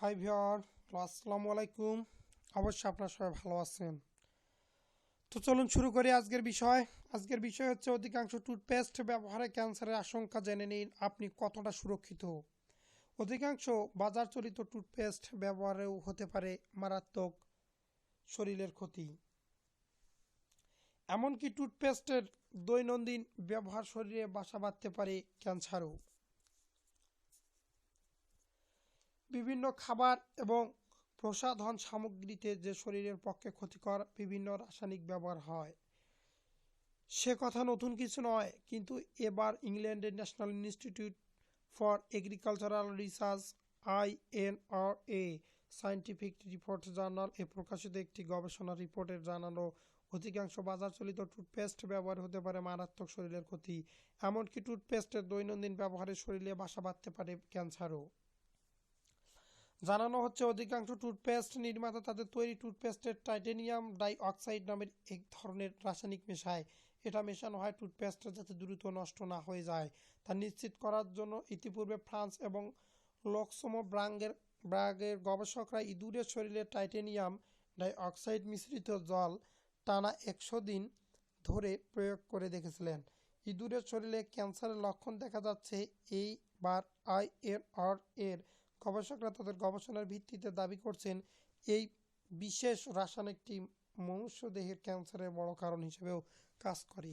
High viewer আসসালামু আলাইকুম। অবশ্যই আপনারা সবাই ভালো আছেন। তো চলুন শুরু করি আজকের বিষয়। আজকের বিষয় হচ্ছে অধিকাংশ টুথপেস্ট ব্যবহারে ক্যান্সারের আশঙ্কা জেনে নিন আপনি কতটা সুরক্ষিত। অধিকাংশ বাজার চলিত টুথপেস্ট ব্যবহারেও হতে পারে মারাত্মক শরীরের ক্ষতি। এমনকি টুথপেস্টের দৈনন্দিন ব্যবহার শরীরে বাসা বাঁধতে পারে ক্যান্সারও। বিভিন্ন খাবার এবং প্রসাধন সামগ্রীতে যে শরীরের পক্ষে ক্ষতিকর বিভিন্ন রাসায়নিক ব্যবহার হয়। সে কথা নতুন কিছু নয়, কিন্তু এবার ইংল্যান্ডের national institute for agricultural research INR A scientific report journal এ প্রকাশিত একটি গবেষণা রিপোর্টের জানানো, অধিকাংশ বাজার চলিত টুথপেস্ট ব্যবহার হতে পারে মারাত্মক শরীরের ক্ষতি, এমনকি টুথপেস্টের দৈনন্দিন ব্যবহারে শরীরে বাসা বাঁধতে পারে ক্যান্সারও। জানানো হচ্ছে, অধিকাংশ টুথপেস্ট নির্মাতা তাদের তৈরি টুথপেস্টের টাইটেনিয়াম ডাই অক্সাইড নামের এক ধরনের রাসায়নিক মেশায়। এটা মেশানো হয় টুথপেস্ট যাতে দ্রুত নষ্ট না হয়ে যায়। তা নিশ্চিত করার জন্য ইতিপূর্বে ফ্রান্স এবং লক্সমো ব্রাঙ্গের, ব্রাগের গবেষকরা ইঁদুরের শরীরে টাইটেনিয়াম ডাই অক্সাইড মিশ্রিত জল টানা একশো দিন ধরে প্রয়োগ করে দেখেছিলেন। ইঁদুরের শরীরে ক্যান্সারের লক্ষণ দেখা যাচ্ছে এইবার আইএনআর এর গবেষকরা তাদের গবেষণার ভিত্তিতে দাবি করছেন, এই বিশেষ রাসায়নিকটি মনুষ্য দেহের ক্যান্সারের বড় কারণ হিসেবেও কাজ করে।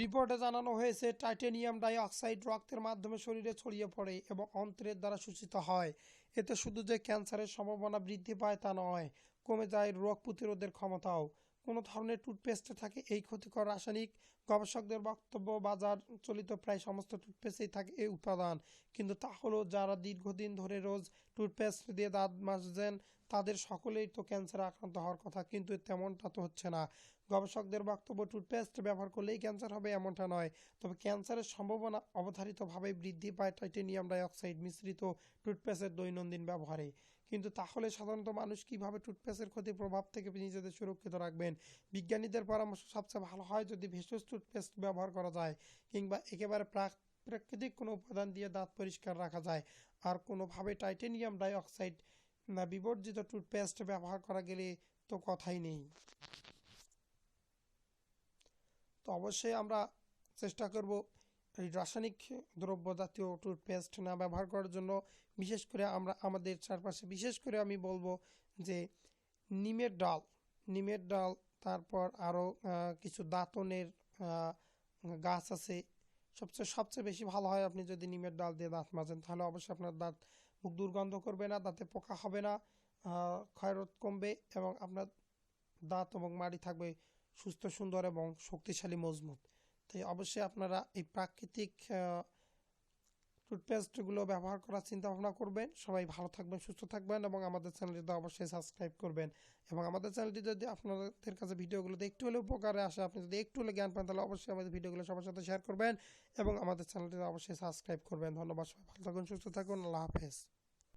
রিপোর্টে জানানো হয়েছে, টাইটেনিয়াম ডাই অক্সাইড রক্তের মাধ্যমে শরীরে ছড়িয়ে পড়ে এবং অন্ত্রের দ্বারা সূচিত হয়। এতে শুধু যে ক্যান্সারের সম্ভাবনা বৃদ্ধি পায় তা নয়, কমে যায় রোগ প্রতিরোধের ক্ষমতাও। কোনো ধরনের টুথপেস্টে থাকে, এই ক্ষতিকর রাসায়নিক গবেষকদের বক্তব্য বাজার চলিত প্রায় সমস্ত টুথপেস্টেই থাকে এই উপাদান। কিন্তু তা হলো যারা দীর্ঘদিন ধরে রোজ টুথপেস্ট দিয়ে দাঁত মাজছেন তাদের সকলেই তো ক্যান্সারে আক্রান্ত হওয়ার কথা, কিন্তু তেমনটা তো হচ্ছে না। গবেষকদের বক্তব্য, টুথপেস্ট ব্যবহার করলেই ক্যান্সার হবে এমনটা নয়। তবে ক্যান্সারের সম্ভাবনা অবধারিতভাবে বৃদ্ধি পায় টাইটেনিয়াম ডাইঅক্সাইড মিশ্রিত টুথপেস্টের দৈনন্দিন ব্যবহারে। কিন্তু তাহলে সাধারণত মানুষ কীভাবে টুথপেস্টের ক্ষতির প্রভাব থেকে নিজেদের সুরক্ষিত রাখবেন? বিজ্ঞানীদের পরামর্শ সবচেয়ে ভালো হয় যদি ভেষজ টুথপেস্ট ব্যবহার করা যায় কিংবা একেবারে প্রাক প্রাকৃতিক কোনো উপাদান দিয়ে দাঁত পরিষ্কার রাখা যায়। আর কোনোভাবে টাইটেনিয়াম ডাইঅক্সাইড না বিবর্জিত টুথপেস্ট ব্যবহার করা গেলে তো কথাই নেই। তো অবশ্যই আমরা চেষ্টা করব রাসায়নিক দ্রব্য জাতীয় টুথপেস্ট না ব্যবহার করার জন্য বিশেষ করে আমরা আমাদের চারপাশে, বিশেষ করে আমি বলব যে নিমের ডাল নিমের ডাল, তারপর আরও কিছু দাঁতনের গাছ আছে। সবচেয়ে সবচেয়ে বেশি ভালো হয় আপনি যদি নিমের ডাল দিয়ে দাঁত মাজেন, তাহলে অবশ্যই আপনার দাঁত মুখ দুর্গন্ধ করবে না, দাঁতে পোকা হবে না ক্ষয়রোধ কমবে এবং আপনার দাঁত এবং মাড়ি থাকবে সুস্থ, সুন্দর এবং শক্তিশালী, মজবুত। তাই অবশ্যই আপনারা এই প্রাকৃতিক টুথপেস্টগুলো ব্যবহার করার চিন্তা ভাবনা করবেন। সবাই ভালো থাকবেন, সুস্থ থাকবেন এবং আমাদের চ্যানেলটিতে অবশ্যই সাবস্ক্রাইব করবেন। এবং আমাদের চ্যানেলটি যদি আপনাদের কাছে ভিডিওগুলোতে একটু হলে উপকারে আসে, আপনি যদি একটু হলে জ্ঞান পান, তাহলে অবশ্যই আমাদের ভিডিওগুলো সবার সাথে শেয়ার করবেন এবং আমাদের চ্যানেলটিতে অবশ্যই সাবস্ক্রাইব করবেন। ধন্যবাদ সবাই, ভালো থাকুন, সুস্থ থাকুন, আল্লাহ হাফেজ।